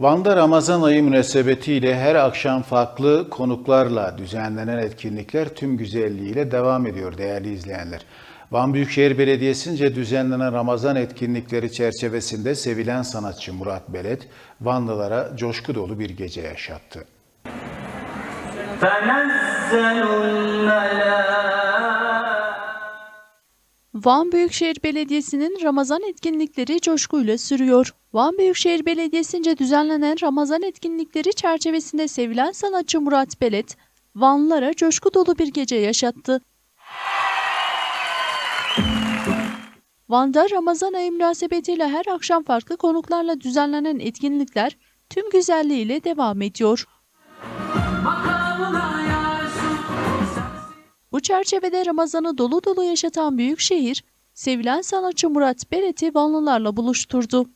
Van'da Ramazan ayı münasebetiyle her akşam farklı konuklarla düzenlenen etkinlikler tüm güzelliğiyle devam ediyor değerli izleyenler. Van Büyükşehir Belediyesi'nce düzenlenen Ramazan etkinlikleri çerçevesinde sevilen sanatçı Murat Belet, Vanlılara coşku dolu bir gece yaşattı. تنزل الملائكة Van Büyükşehir Belediyesi'nin Ramazan etkinlikleri coşkuyla sürüyor. Van Büyükşehir Belediyesi'nce düzenlenen Ramazan etkinlikleri çerçevesinde sevilen sanatçı Murat Belet, Vanlılara coşku dolu bir gece yaşattı. Van'da Ramazan ayı münasebetiyle her akşam farklı konuklarla düzenlenen etkinlikler tüm güzelliğiyle devam ediyor. Bu çerçevede Ramazan'ı dolu dolu yaşatan Büyükşehir, sevilen sanatçı Murat Belet'i Vanlılarla buluşturdu.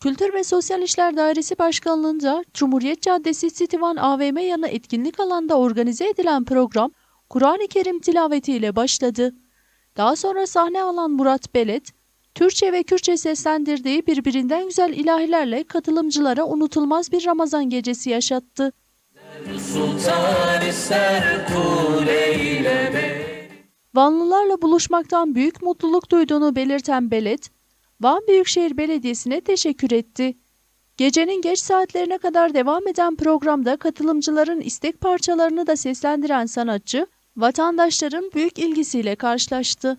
Kültür ve Sosyal İşler Dairesi Başkanlığı'nda Cumhuriyet Caddesi Stivan AVM yanı etkinlik alanda organize edilen program Kur'an-ı Kerim tilavetiyle başladı. Daha sonra sahne alan Murat Belet, Türkçe ve Kürtçe seslendirdiği birbirinden güzel ilahilerle katılımcılara unutulmaz bir Ramazan gecesi yaşattı. Vanlılarla buluşmaktan büyük mutluluk duyduğunu belirten Belet, Van Büyükşehir Belediyesi'ne teşekkür etti. Gecenin geç saatlerine kadar devam eden programda katılımcıların istek parçalarını da seslendiren sanatçı, vatandaşların büyük ilgisiyle karşılaştı.